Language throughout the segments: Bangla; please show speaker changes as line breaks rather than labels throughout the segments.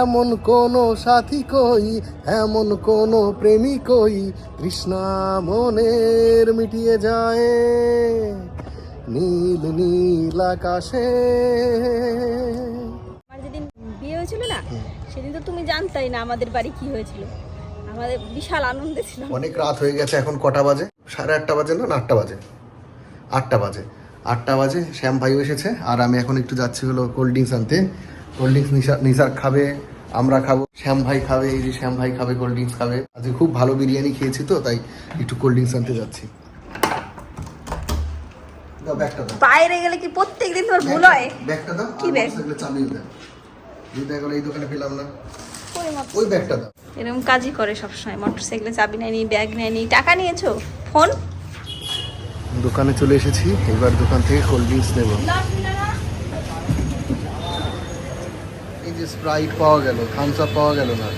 এমন কোন সাথী কই এমন কোন প্রেমী কই তৃষ্ণা মনের মিটিয়ে যায়। নীল নীল আকাশে।
আমার যেদিন বিয়ে হয়েছিল না সেদিন তো তুমি জানতাই না আমাদের বাড়ি কি হয়েছিল। আমাদের বিশাল আনন্দে ছিল।
অনেক রাত হয়ে গেছে এখন কটা বাজে? সাড়ে আটটা বাজে না? না আটটা বাজে। আটটা বাজে। আটটা বাজে শ্যাম ভাইও এসেছে আর আমি এখন একটু যাচ্ছি হলো কোল্ড ড্রিঙ্কস আনতে। কোল্ড ড্রিঙ্কস নিশা নিসার খাবে আমরা খাব শ্যাম ভাই খাবে এই যে শ্যাম ভাই খাবে কোল্ড ড্রিঙ্কস খাবে। আজকে খুব ভালো বিরিয়ানি খেয়েছি তো তাই একটু কোল্ড ড্রিঙ্কস আনতে যাচ্ছি।
বাইরে গেলে কি প্রত্যেক দিন তোমার ভুল হয়?
ব্যাগটা দাও
কি ব্যাগ?
মোটরসাইকেলে চাবিয়ে দাও যদি দেখা এই দোকানে পেলাম না। ওই ব্যাগটা দাও।
এরকম কাজই করে সবসময়। মোটর সাইকেলে চাবি নেয়নি ব্যাগ নেয়নি। টাকা নিয়েছো? ফোন?
দোকানে চলে এসেছি এবার দোকান থেকে কোল্ড ড্রিঙ্কস নেব এই যে স্প্রাইট পাওয়া গেল থামস আপ পাওয়া গেল না।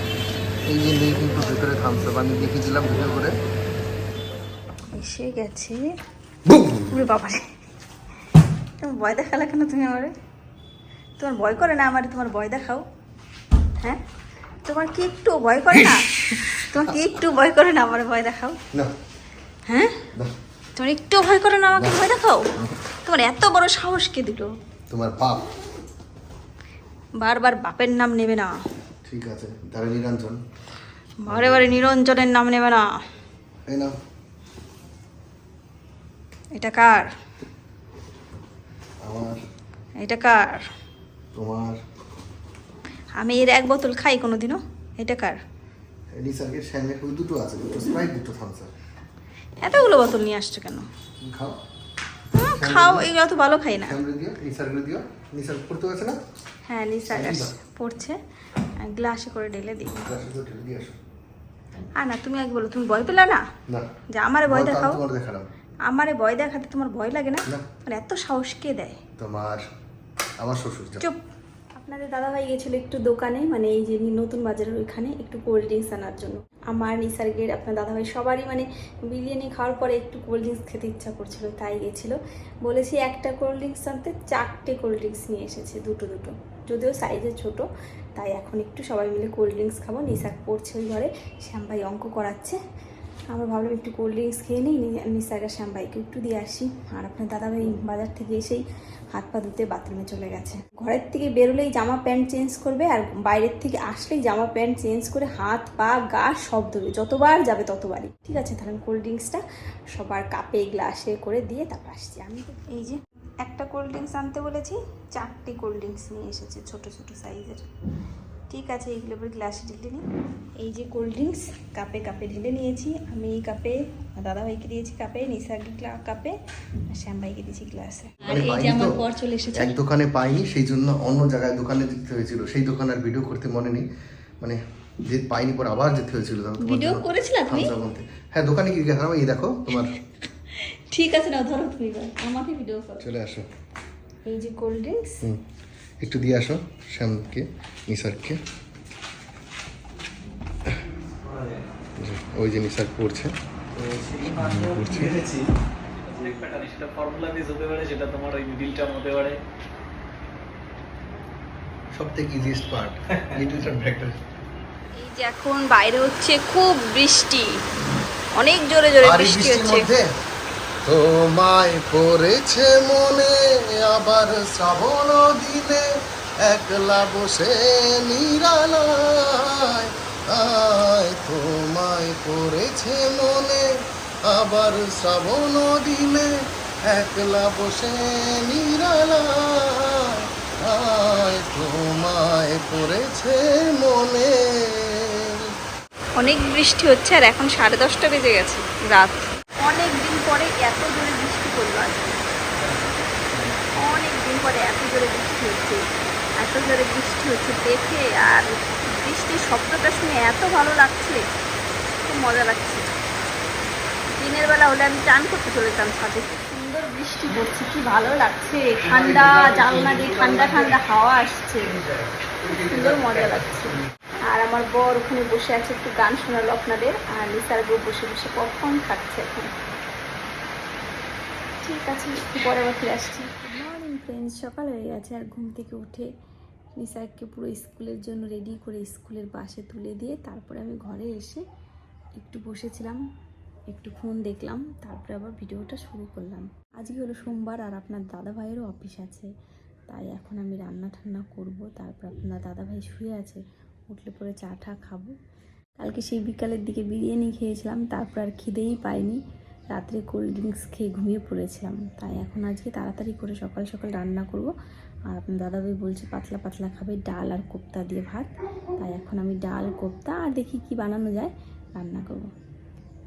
এই যে নেই কিন্তু ভেতরে থামস আপ আমি দেখেছিলাম ভিডিও করে।
এসে গেছে। উরে বাবারে। তোমার ভয় দেখালে কেন তুমি আমারে? তোমার ভয় করে না আমারে তোমার ভয় দেখাও। হ্যাঁ? তোমার কি একটু ভয় করে না? তোমার কি একটু ভয় করে না আমার ভয় দেখাও?
না।
হ্যাঁ? তোমার একটু ভয় করে না আমাকে ভয় দেখাও? তোমার এত বড় সাহস কে দিল?
তোমার পাপ।
বারবার বাপের নাম নেবে না।
ঠিক আছে তারা নিরঞ্জন।
বারে বারে নিরঞ্জনের নাম নেবে না।
এই না
এটা কার?
আমার।
এটা কার?
তোমার।
আমি এর এক বোতল খাই কোনোদিনও। এটা কার?
নিসার্গের স্যান্ডেল ওই দুটো আছে দুটো স্প্রাইট দুটো থামস আপ
এতগুলো বোতল নিয়ে আসছো কেন?
খাও।
খাও এগুলো তো ভালো খাই না।
হ্যাঁ দিও। নিসার পড়তে না?
হ্যাঁ পড়ছে। গ্লাসে করে ঢেলে দিই।
গ্লাসে তো ঢেলে দিয়ে আসো।
আর না তুমি আগে বলো তুমি ভয় পেলা না? যে আমারে ভয় দেখাও। আমারে ভয় দেখাতে তোমার ভয় লাগে না?
না।
মানে এত সাহস কে দেয়?
তোমার আমার শ্বশুর
চুপ। আপনাদের দাদাভাই গেছিল একটু দোকানে মানে এই যে নতুন বাজারের ওইখানে একটু কোল্ড ড্রিঙ্কস আনার জন্য। আমার নিসার্গের আপনার দাদাভাই সবারই মানে বিরিয়ানি খাওয়ার পরে একটু কোল্ড ড্রিঙ্কস খেতে ইচ্ছা করছিল, তাই গেছিল। বলেছি একটা কোল্ড ড্রিঙ্কস আনতে চারটে কোল্ড ড্রিঙ্কস নিয়ে এসেছে, দুটো দুটো। যদিও সাইজে ছোট, তাই এখন একটু সবাই মিলে কোল্ড ড্রিঙ্কস খাব। নিসার পড়ছে ওই ঘরে শ্যাম ভাই অঙ্ক করাচ্ছে। আমরা ভাবলাম একটু কোল্ড ড্রিঙ্কস খেয়ে নিই নিসার্গা শ্যাম ভাইকে একটু দিয়ে আসি। আর আপনার দাদা দাদাভাই বাজার থেকে এসেই হাত পা ধুতে বাথরুমে চলে গেছে। ঘরের থেকে বেরোলেই জামা প্যান্ট চেঞ্জ করবে আর বাইরের থেকে আসলেই জামা প্যান্ট চেঞ্জ করে হাত, পা, গা সব ধুবে। যতবার যাবে ততবারই। ঠিক আছে, তাহলে কোল্ড ড্রিঙ্কসটা সবার কাপে গ্লাসে করে দিয়ে তারপর আসছি আমি। এই যে একটা কোল্ড ড্রিঙ্কস আনতে বলেছি, চারটে কোল্ড ড্রিঙ্কস নিয়ে এসেছে ছোট ছোট সাইজের ঠিক আছে এইগুলো এবার গ্লাসে ঢেলে নিই। এই যে কোল্ড ড্রিঙ্কস কাপে কাপে ঢেলে নিয়েছি। আমি এই কাপে দাদাভাইকে দিয়েছি কাপে নিসাকে কাপে আর শ্যাম ভাইকে দিয়েছি গ্লাসে আর এই যে আমার পর চলে এসেছে।
এক দোকানে পাইনি সেই জন্য অন্য জায়গায় দোকানে যেতে হয়েছিল। সেই দোকান আর ভিডিও করতে মনে নেই। মানে যে পাইনি পর আবার যেতে হয়েছিল। তখন
ভিডিও
জন্য
করেছিলা তুমি?
হ্যাঁ দোকানে গিয়ে গেছিলাম এই দেখো তোমার
ঠিক আছে না ধরো তুমি আমাকে ভিডিও করো।
চলে আসো।
এই যে কোল্ড ড্রিঙ্কস
একটু দিয়ে আসো শ্যামকে নিসারকে। ওই যে নিসার পড়ছে। পড়ছে।
সেটা ফর্মুলা বেস হতে পারে সেটা তোমার ওই মিডিলটার হতে পারে।
সব থেকে ইজিয়েস্ট পার্ট লিটল ফ্যাক্টর
এই যে এখন বাইরে হচ্ছে খুব বৃষ্টি। অনেক জোরে জোরে বৃষ্টি হচ্ছে।
তোমায় পড়েছে মনে, আবার শ্রাবণ দিনে একলা বসে নিরালায়। আয়, তোমায় পড়েছে মনে, আবার শ্রাবণ দিনে একলা বসে নিরালায়। আয়, তোমায় পড়েছে মনে।
অনেক বৃষ্টি হচ্ছে আর এখন সাড়ে দশটা বেজে গেছে, রাত। পরে এত জোরে বৃষ্টি পড়ল অনেক দিন পরে এত জোরে বৃষ্টি হচ্ছে। এত জোরে বৃষ্টি হচ্ছে দেখে আর বৃষ্টির শব্দটা শুনে এত ভালো লাগছে, খুব মজা লাগছে। দিনের বেলা হলে আমি চান করতে চলে যেতাম ছাদে। কি সুন্দর বৃষ্টি পড়ছে, কি ভালো লাগছে। ঠান্ডা, জানলা দিয়ে ঠান্ডা ঠান্ডা হাওয়া আসছে। সুন্দর মজা লাগছে। আর আমার বর ওখানে বসে আছে, একটু গান শোনালো আপনাদের। আর নিসার বসে বসে পপকর্ন খাচ্ছে এখন। ঠিক আছে একটু পরে আসছি। মর্নিং ফ্রেন্ডস সকাল হয়ে গেছে আর ঘুম থেকে উঠে নিসারকে পুরো স্কুলের জন্য রেডি করে স্কুলের বাসে তুলে দিয়ে তারপরে আমি ঘরে এসে একটু বসেছিলাম, একটু ফোন দেখলাম, তারপরে আবার ভিডিওটা শুরু করলাম। আজকে হলো সোমবার আর আপনার দাদা ভাইয়েরও অফিস আছে, তাই এখন আমি রান্না ঠান্না করব, তারপর আপনার দাদা ভাই শুয়ে আছে, উঠলে পরে চা টা খাব। কালকে সেই বিকালের দিকে বিরিয়ানি খেয়েছিলাম, তারপর আর খিদেই পাইনি। রাত্রে কোল্ড ড্রিঙ্কস খেয়ে ঘুমিয়ে পড়েছিলাম। তাই এখন আজকে তাড়াতাড়ি করে সকাল সকাল রান্না করব। আর আপনার দাদাভাই বলছে, পাতলা পাতলা খাবে ডাল আর কোপ্তা দিয়ে ভাত। তাই এখন আমি ডাল, কোপ্তা আর দেখি কি বানানো যায়, রান্না করব।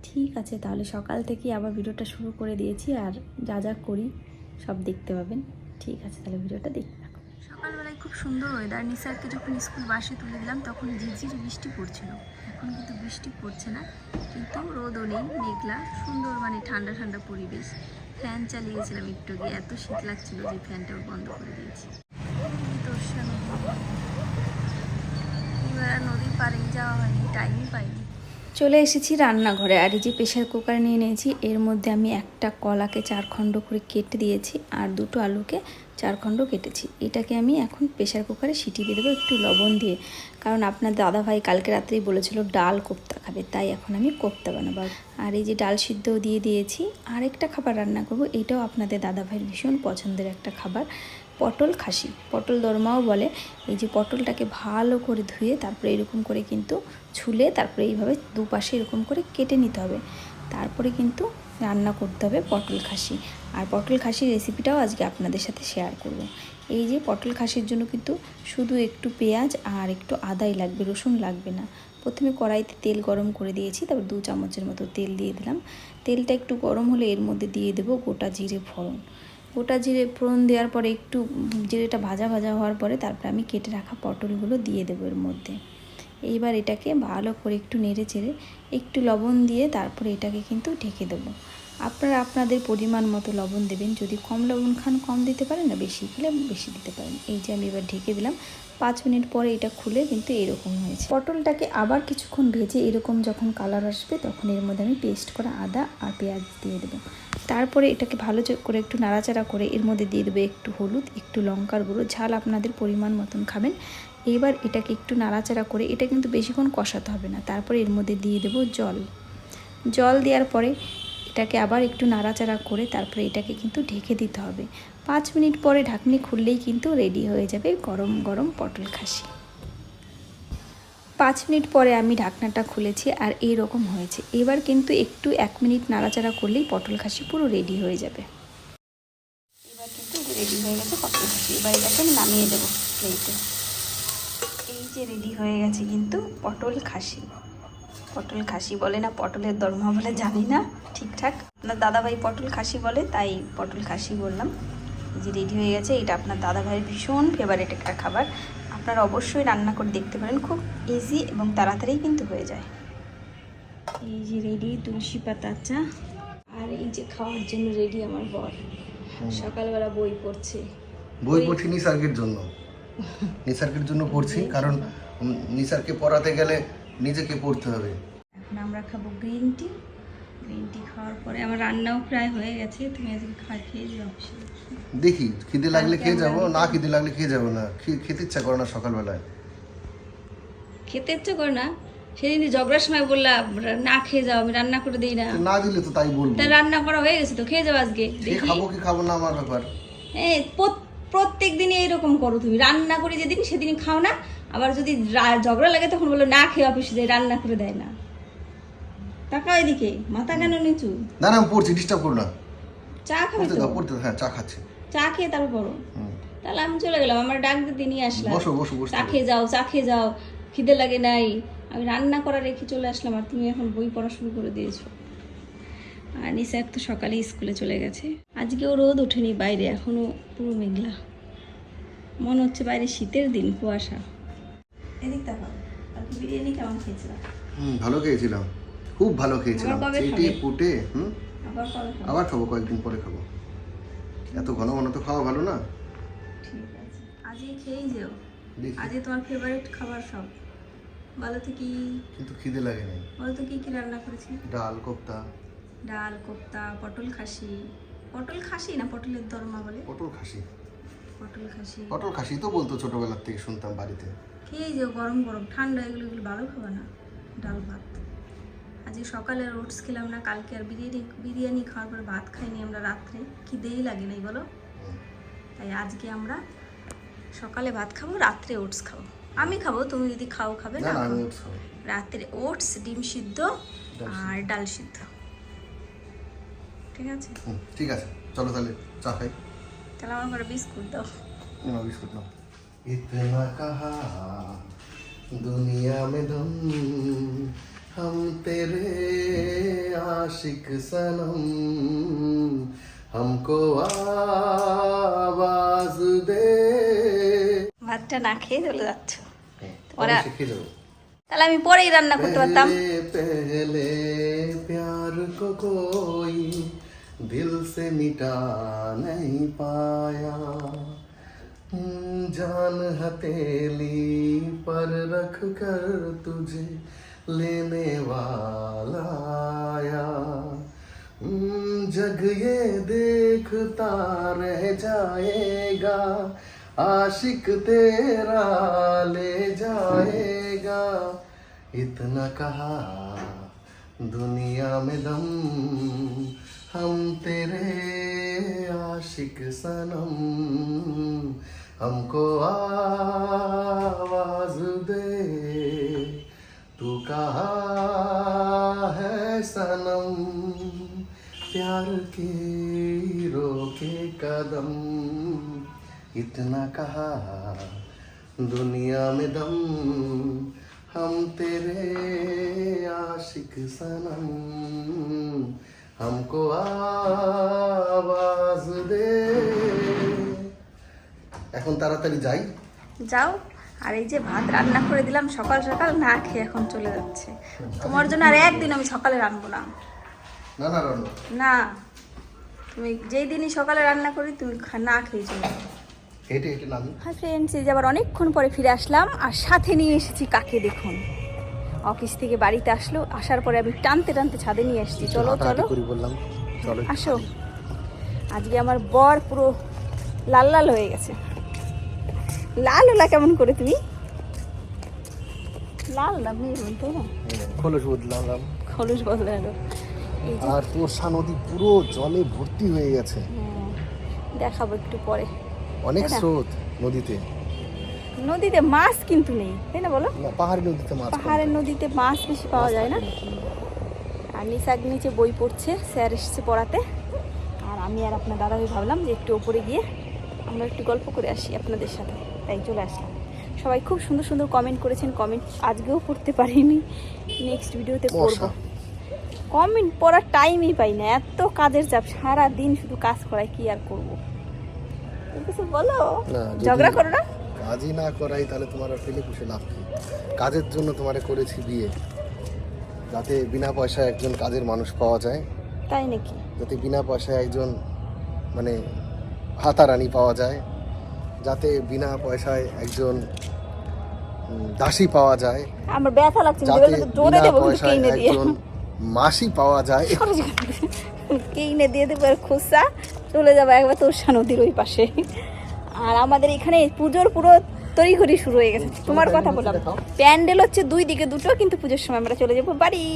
ঠিক আছে, তাহলে সকাল থেকে আবার ভিডিওটা শুরু করে দিয়েছি। আর যা যা করি সব দেখতে পাবেন। ঠিক আছে, তাহলে ভিডিওটা দেখতে সকালবেলায় খুব সুন্দর ওয়েদার নিসারকে যখন স্কুল বাসে তুলে দিলাম, তখন ঝিরঝির বৃষ্টি পড়ছিল। এখন কিন্তু বৃষ্টি পড়ছে না, কিন্তু রোদও নেই, মেঘলা, সুন্দর মানে ঠান্ডা ঠান্ডা পরিবেশ। ফ্যান চালিয়েছিলাম একটু গিয়ে এত শীত লাগছিল যে ফ্যানটা বন্ধ করে দিয়েছি। আর নদীর পাড়ে যাওয়া হয়নি টাইমই পাইনি। চলে এসেছি রান্নাঘরে। আর এই যে প্রেশার কুকার নিয়ে নিয়েছি, এর মধ্যে আমি একটা কলাকে চার খণ্ড করে কেটে দিয়েছি আর দুটো আলুকে চার খণ্ড কেটেছি। এটাকে আমি এখন প্রেশার কুকারে সিটি দিয়ে দেবো একটু লবণ দিয়ে। কারণ আপনার দাদা ভাই কালকে রাত্রেই বলেছিল ডাল কোপ্তা খাবে, তাই এখন আমি কোপ্তা বানাবো। আর এই যে ডাল সিদ্ধও দিয়ে দিয়েছি। আরেকটা খাবার রান্না করব, এটাও আপনাদের দাদা ভাইয়ের ভীষণ পছন্দের একটা খাবার। পটল খাসি। পটল দরমাও বলে, এই যে পটলটাকে ভালো করে ধুয়ে তারপরে এরকম করে কিন্তু ছুলে তারপরে এইভাবে দুপাশে এরকম করে কেটে নিতে হবে। তারপরে কিন্তু রান্না করতে হবে পটল খাসি। আর পটল খাসির রেসিপিটাও আজকে আপনাদের সাথে শেয়ার করব। এই যে পটল খাসির জন্য কিন্তু শুধু একটু পেঁয়াজ আর একটু আদাই লাগবে, রসুন লাগবে না। প্রথমে কড়াইতে তেল গরম করে দিয়েছি, তারপর দু চামচের মতো তেল দিয়ে দিলাম। তেলটা একটু গরম হলে এর মধ্যে দিয়ে দেবো গোটা জিরে ফোড়ন। গোটা জিরে ফোড়ন দেওয়ার পরে একটু জিরেটা ভাজা ভাজা হওয়ার পরে তারপরে আমি কেটে রাখা পটলগুলো দিয়ে দেবো এর মধ্যে। এইবার এটাকে ভালো করে একটু নেড়ে চেড়ে একটু লবণ দিয়ে তারপরে এটাকে কিন্তু ঢেকে দেবো। আপনারা আপনাদের পরিমাণ মতো লবণ দেবেন, যদি কম লবণ খান কম দিতে পারেন না বেশি খেলে বেশি দিতে পারেন। এই যে আমি এবার ঢেকে দিলাম, পাঁচ মিনিট পরে এটা খুলে কিন্তু এরকম হয়েছে। পটলটাকে আবার কিছুক্ষণ ভেজে এরকম যখন কালার আসবে, তখন এর মধ্যে আমি পেস্ট করা আদা আর পেঁয়াজ দিয়ে দেবো। তারপরে এটাকে ভালো করে একটু নাড়াচাড়া করে এর মধ্যে দিয়ে দেবে একটু হলুদ, একটু লঙ্কার গুঁড়ো, ঝাল আপনাদের পরিমাণ মতন খাবেন। এবার এটাকে একটু নাড়াচাড়া করে এটা কিন্তু বেশিক্ষণ কষাতে হবে না, তারপরে এর মধ্যে দিয়ে দেবো জল। জল দেওয়ার পরে এটাকে আবার একটু নাড়াচাড়া করে তারপরে এটাকে কিন্তু ঢেকে দিতে হবে। পাঁচ মিনিট পরে ঢাকনি খুললেই কিন্তু রেডি হয়ে যাবে গরম গরম পটল খাসি। পাঁচ মিনিট পরে আমি ঢাকনাটা খুলেছি আর এই রকম হয়েছে। এবার কিন্তু একটু এক মিনিট নাড়াচাড়া করলেই পটল খাসি পুরো রেডি হয়ে যাবে। এবার কিন্তু রেডি হয়ে গেছে পটল খাসি। এবার এটাকে আমি নামিয়ে দেবো প্লেটে এই যে রেডি হয়ে গেছে কিন্তু পটল খাসি। পটল খাসি বলে না, পটলের দরমা বলে জানি না, ঠিকঠাক। আপনার দাদাভাই পটল খাসি বলে, তাই পটল খাসি বললাম। যে রেডি হয়ে গেছে, এটা আপনার দাদাভাইয়ের ভীষণ ফেভারিট একটা খাবার। আপনারা অবশ্যই রান্না করে দেখতে পারেন। খুব ইজি এবং তাড়াতাড়ি কিন্তু হয়ে যায়। এই যে রেডি তুলসী পাতা চা। আর এই যে খাওয়ার জন্য রেডি আমার বর। সকালবেলা বই পড়ছে।
বই পড়ছি নিসার্গের জন্য। নিসার্গের জন্য পড়ছি কারণ উম, নিসারকে পড়াতে গেলে নিজেকে পড়তে হবে।
এখন আমরা খাব গ্রিন টি গ্রিন টি খাওয়ার পরে আমার রান্নাও প্রায় হয়ে গেছে তুমি আজকে খা খেয়ে যাও
দেখি খিদে লাগলে খেয়ে যাব না খিদে লাগলে খেয়ে যাব না। খেতে ইচ্ছা করে না সকালবেলায়।
খেতে ইচ্ছে করে না। সেদিন ঝগড়ার সময় বললাম না খেয়ে যাও আমি রান্না করে দিই না।
না দিলে তো তাই বলব।
তা রান্না করা হয়ে গেছে তো খেয়ে যাও আজকে। দেখি।
খাব কি খাব না আমার ব্যাপার।
এই প্রত্যেক দিনই এরকম করো তুমি। রান্না করে যেদিন সেদিন খাও না। আবার যদি ঝগড়া লাগে তখন বলো না খেয়ে অফিসে রান্না করে দেয় না। টাকা এদিকে মাথা কেন নিচু?
না না পড়ছি ডিস্টার্ব করো না।
চা খাবে তো?
পড়তে হ্যাঁ চা খাচ্ছি।
চা খেয়ে তারপর পড়ো। তাহলে আমি চলে গেলাম আমার ডাক দিয়ে নিয়ে আসলাম।
বসো বসো বসো।
চা খেয়ে যাও চা খেয়ে যাও খিদে লাগে নাই। আমি রান্না করা রেখে চলে আসলাম আর তুমি এখন বই পড়া শুরু করে দিয়েছ। আর নিসার তো সকালেই স্কুলে চলে গেছে। আজকেও রোদ ওঠেনি বাইরে এখনও পুরো মেঘলা। মনে হচ্ছে বাইরে শীতের দিন কুয়াশা। এদিক তাকাও কালকে বিরিয়ানি কেমন খেয়েছিলাম?
হুম ভালো খেয়েছিলাম। খুব ভালো খেয়েছিলাম। চেটে পুটে হুম?
আবার খাব?
আবার খাব কয়েকদিন পরে খাব। এত ঘন ঘন তো খাওয়া ভালো না?
ঠিক আছে। আজকে খেয়েই যেও। আজকে তোমার ফেভারিট খাবার সব। বলো তো কি?
কিন্তু খিদে লাগে নাই
বলো তো কি কি রান্না করেছি
ডাল কোপ্তা।
ডাল কোপ্তা পটল খাসি। পটল খাসি না পটলের দরমা বলে?
পটল খাসি।
পটল খাসি।
পটল খাসি তো বলতো ছোটবেলার থেকে শুনতাম বাড়িতে।
খেয়ে যে গরম গরম। ঠান্ডা এগুলো এগুলো ভালো খাবে না? ডাল ভাত। আজকে সকালে ওটস খেলাম না কালকে আর বিরিয়ানি বিরিয়ানি খাওয়ার পরে ভাত খাইনি আমরা রাত্রে। কি দেই লাগে নাই বলো? তাই আজকে আমরা সকালে ভাত খাব রাত্রে ওটস খাব। আমি খাব তুমি যদি খাও খাবে
না?
রাত্রে ওটস ডিম সিদ্ধ আর ডাল সিদ্ধ। ঠিক আছে?
ঠিক আছে। চলো তাহলে চা খাই।
তাহলে আমার ঘরে বিস্কুট দাও।
বিস্কুট না। ইতনা কাহা দুনিয়া মে ধুম हम तेरे आशिक सनम हमको आवाज दे
ভাতটা না খেয়ে চলে যাচ্ছ
ওরা শিখে যাবো
তাহলে আমি পরেই রান্না করতে পারতাম
पहले पहले प्यार को कोई दिल से मिटा नहीं पाया हम्म, जान हथेली पर रख कर तुझे लेने वाला जग ये देखता रह जाएगा, आशिक तेरा ले जाएगा। इतना कहा, दुनिया में दम, हम तेरे आशिक सनम। हमको आवाज़ दे तू कहा है सनम प्यार की रोके कदम इतना कहा दुनिया में दम हम तेरे आशिक सनम हमको आवाज दे এখন তাড়াতাড়ি যাই
যাও আর এই যে ভাত রান্না করে দিলাম সকাল সকাল না খেয়ে এখন চলে যাচ্ছে। তোমার জন্য আর একদিন আমি সকালে রান্নবো না।
না
তুমি যেই দিনই সকালে রান্না করি তুমি না খেয়ে চলে হাই ফ্রেন্ডস এই যে আবার অনেকক্ষণ পরে ফিরে আসলাম আর সাথে নিয়ে এসেছি কাকে দেখুন। অফিস থেকে বাড়িতে আসলো আসার পরে আমি টানতে টানতে ছাদে নিয়ে এসেছি। চলো চলো।
চলো
আসো। আজকে আমার বর পুরো লাল লাল হয়ে গেছে। লাল হলা কেমন করে তুমি? লাল না মেরুন তো না।
খোলস বদলাম
খলুস বদলালো।
আর তোরসা নদী পুরো জলে ভর্তি হয়ে গেছে।
হ্যাঁ, দেখাবো একটু পরে।
অনেক স্রোত নদীতে।
নদীতে মাছ কিন্তু নেই তাই না বলো?
না পাহাড়ি নদীতে মাছ
পাহাড়ের নদীতে মাছ বেশি পাওয়া যায় না। আর নিশাক নিচে বই পড়ছে স্যার এসেছে পড়াতে। আর আমি আর আপনার দাদাভাই ভাবলাম যে একটু ওপরে গিয়ে আমরা একটু গল্প করে আসি আপনাদের সাথে। তাই চলে আসলাম। সবাই খুব সুন্দর সুন্দর কমেন্ট করেছেন কমেন্ট আজকেও পড়তে পারিনি। নেক্সট ভিডিওতে পড়ব। কমেন্ট পড়ার টাইমই পাই না এত কাজের চাপ সারা দিন শুধু কাজ করাই কি আর করব? কিছু বলো? ঝগড়া করো না?
কাজই না করাই তাহলে তোমার আর ফেলে পুষে লাভ কি? কাজের জন্য তোমারে করেছি বিয়ে। যাতে বিনা পয়সায় একজন কাজের মানুষ পাওয়া যায়।
তাই নাকি?
যাতে বিনা পয়সায় একজন মানে হাতারানি পাওয়া যায়। যাতে বিনা পয়সায় একজন দাসী পাওয়া যায়।
আমার ব্যথা লাগছে
যাতে
জোরে দেবো কেইনে দিয়ে?
একজন মাসি পাওয়া যায়।
কিনে দিয়ে দেবো আর খোসা। চলে যাব একবার তোরসা নদীর ওই পাশে। আর আমাদের এখানে পুজোর পুরো তড়িঘড়ি শুরু হয়ে গেছে। তোমার কথা বললাম। প্যান্ডেল হচ্ছে দুই দিকে দুটো কিন্তু পুজোর সময় আমরা চলে যাব বাড়ি।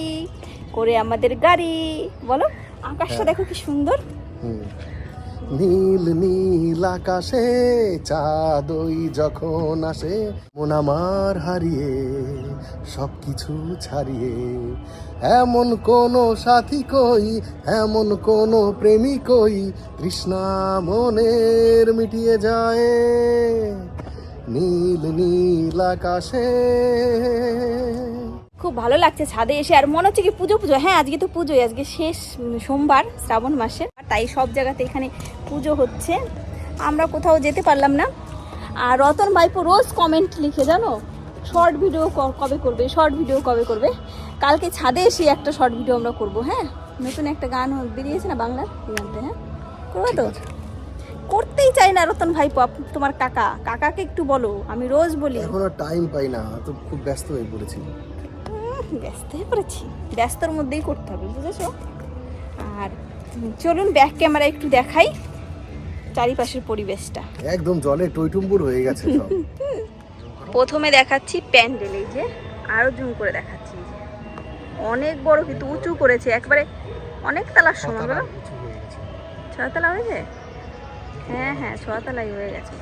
করে আমাদের গাড়ি। বলো আকাশটা
হ্যাঁ।
দেখো কি সুন্দর।
নীল নীল আকাশে, চাঁদই যখন আসে, মন আমার হারিয়ে সব কিছু ছাড়িয়ে। এমন কোন সাথী কই, এমন কোন প্রেমিক কই, তৃষ্ণা মনের মিটিয়ে যায়। নীল নীল আকাশে।
খুব ভালো লাগছে ছাদে এসে, আর মনে হচ্ছে কি পুজো পুজো। হ্যাঁ আজকে তো পুজোই, আজকে শেষ সোমবার, শ্রাবণ মাসের। তাই সব জায়গাতে এখানে পুজো হচ্ছে। আমরা কোথাও যেতে পারলাম না। আর রতন ভাইপো রোজ কমেন্ট লিখে জানো? শর্ট ভিডিও কবে করবে? শর্ট ভিডিও কবে করবে? কালকে ছাদে এসে একটা শর্ট ভিডিও আমরা করব হ্যাঁ? নতুন একটা গান বেরিয়েছে না বাংলার গানটা হ্যাঁ? করব তো? করতেই চাই না রতন ভাইপো আপ- তোমার কাকা। কাকাকে একটু বলো আমি রোজ বলি।
এখন আর টাইম পাই না তো খুব ব্যস্ত হয়ে পড়েছি।
ব্যস্ত হয়ে পড়েছি। ব্যস্তর মধ্যেই করতে হবে বুঝেছ? আর চলুন ব্যাক ক্যামেরা একটু দেখাই চারিপাশের পরিবেশটা।
একদম জলে টইটুম্বুর হয়ে গেছে সব।
প্রথমে দেখাচ্ছি প্যান্ডেল এই যে আরও জুম করে দেখাচ্ছি এই যে। অনেক বড় কিন্তু উঁচু করেছে একবারে অনেক তালার সমান বলো।
হয়ে গেছে।
হয়েছে? হ্যাঁ হ্যাঁ ছতলাই হয়ে গেছে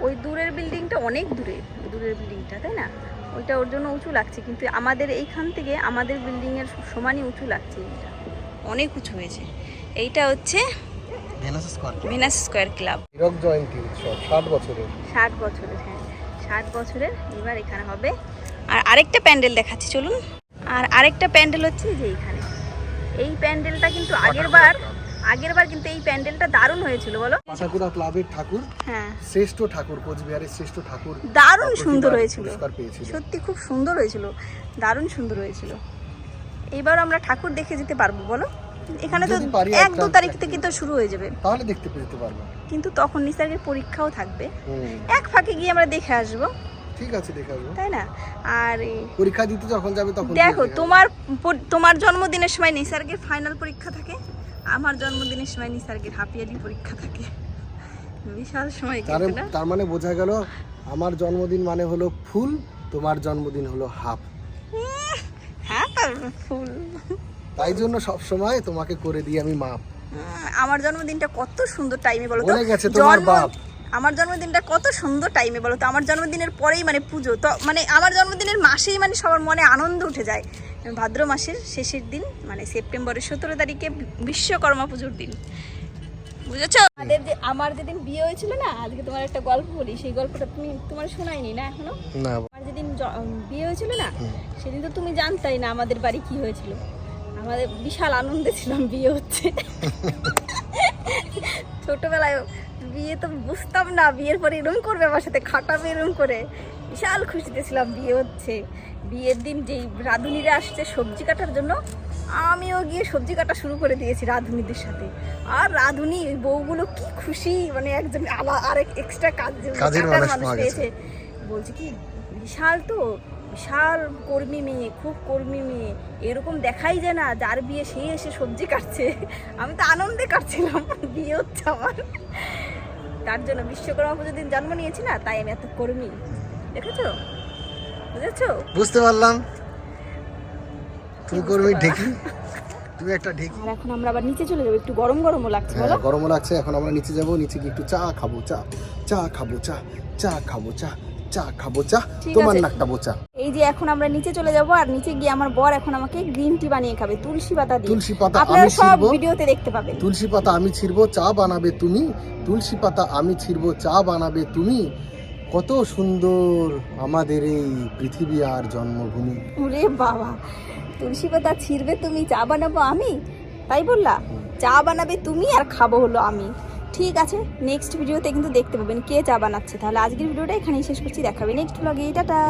ওই দূরের বিল্ডিংটা অনেক দূরে দূরের বিল্ডিংটা তাই না? ওইটা ওর জন্য উঁচু লাগছে কিন্তু আমাদের এইখান থেকে আমাদের বিল্ডিংয়ের সমানই উঁচু লাগছে এইটা। অনেক উঁচু হয়েছে। এইটা হচ্ছে
ভেনাস স্কোয়ার
ক্লাব
হীরক জয়ন্তী উৎসব ষাট বছরের।
ষাট বছরের হ্যাঁ। ষাট বছরের এবার এখানে হবে। আর আরেকটা প্যান্ডেল দেখাচ্ছি চলুন। আর আরেকটা প্যান্ডেল হচ্ছে যে এইখানে। এই প্যান্ডেলটা কিন্তু আগের বার আগের বার কিন্তু এই প্যান্ডেলটা দারুণ হয়েছিল বলো।
ক্লাবের ঠাকুর
হ্যাঁ।
শ্রেষ্ঠ ঠাকুর কোচবিহারের শ্রেষ্ঠ ঠাকুর।
দারুণ সুন্দর হয়েছিল। সত্যি খুব সুন্দর হয়েছিল। দারুণ সুন্দর হয়েছিল। এবার আমরা ঠাকুর দেখে যেতে পারব বলো? এখানে তো এক দু তারিখ থেকে তো শুরু হয়ে যাবে।
তাহলে দেখতে পেতে পারব।
কিন্তু তখন নিসার্গের পরীক্ষাও থাকবে। এক ফাঁকে গিয়ে আমরা দেখে আসব।
ঠিক আছে দেখে আসব।
তাই না? আর
পরীক্ষা দিতে যখন যাবে তখন
দেখো তোমার তোমার জন্মদিনের সময় নিসার্গের ফাইনাল পরীক্ষা থাকে। আমার জন্মদিনের সময় নিসার্গের হাফ ইয়ারলি পরীক্ষা থাকে। বিশাল সময়
তার
না?
তার মানে বোঝা গেল আমার জন্মদিন মানে হলো ফুল তোমার জন্মদিন হলো হাফ।
ফুল।
তাই জন্য সব সময় তোমাকে করে দিই আমি মাপ।
আমার জন্মদিনটা কত সুন্দর টাইমে বলো তো?
গেছে তোমার বাপ।
আমার জন্মদিনটা কত সুন্দর টাইমে বলো তো? আমার জন্মদিনের পরেই মানে পুজো। তো মানে আমার জন্মদিনের মাসেই মানে সবার মনে আনন্দ উঠে যায়। ভাদ্র মাসের শেষের দিন মানে সেপ্টেম্বরের সতেরো তারিখে বিশ্বকর্মা পুজোর দিন। বুঝেছ? আমাদের যে আমার যেদিন বিয়ে হয়েছিল না আজকে তোমার একটা গল্প বলি। সেই গল্পটা তুমি তোমার শোনায়নি না এখনও?
না।
আমার যেদিন বিয়ে হয়েছিল না সেদিন তো তুমি জানতাই না আমাদের বাড়ি কি হয়েছিল। আমাদের বিশাল আনন্দে ছিলাম বিয়ে হচ্ছে। ছোটবেলায় বিয়ে তো বুঝতাম না। বিয়ের পরে এরম করবে আমার সাথে খাটাবে এরম করে। বিশাল খুশিতে ছিলাম বিয়ে হচ্ছে। বিয়ের দিন যেই রাঁধুনিরা আসছে সবজি কাটার জন্য আমিও গিয়ে সবজি কাটা শুরু করে দিয়েছি রাঁধুনিদের সাথে। আর রাঁধুনি বউগুলো কি খুশি মানে একজন আলা আরেক এক্সট্রা কাজ
কাজের মানুষ পাওয়া গেছে।
বলছি কি বিশাল তো বিশাল কর্মী মেয়ে খুব কর্মী মেয়ে। এরকম দেখাই যায় না যার বিয়ে সে এসে সবজি কাটছে। আমি তো আনন্দে কাটছিলাম বিয়ে হচ্ছে আমার। তার জন্য বিশ্বকর্মা পুজোর দিন জন্ম নিয়েছি না তাই আমি এত কর্মী। দেখেছ? বুঝেছ?
বুঝতে পারলাম। তুমি করবি ঢেকি। তুমি একটা ঢেকি।
আর এখন আমরা আবার নিচে চলে যাব। একটু গরম গরমও লাগছে বলো।
হ্যাঁ গরমও লাগছে। এখন আমরা নিচে যাব। নিচে গিয়ে একটু চা খাব চা। চা খাব চা। চা খাব চা। চা খাব চা। তোমার। নাকটা বোচা।
এই যে এখন আমরা নিচে চলে যাব আর নিচে গিয়ে আমার বর এখন আমাকে গ্রিন টি বানিয়ে খাবে তুলসী পাতা দিয়ে।
তুলসী পাতা আমি
সব ভিডিওতে দেখতে পাবেন।
তুলসী পাতা আমি ছিড়বো চা বানাবে তুমি। তুলসী পাতা আমি ছিড়বো চা বানাবে তুমি। কত সুন্দর আমাদের এই পৃথিবী আর জন্মভূমি।
ওরে বাবা। তুলসী পাতা ছিঁড়বে তুমি, চা বানাবো আমি? তাই বললা? চা বানাবে তুমি আর খাব হলো আমি। ঠিক আছে নেক্সট ভিডিওতে কিন্তু দেখতে পাবেন কে চা বানাচ্ছে। তাহলে আজকের ভিডিওটা এখানেই শেষ করছি, দেখাবে নেক্সট ব্লগে টাটা!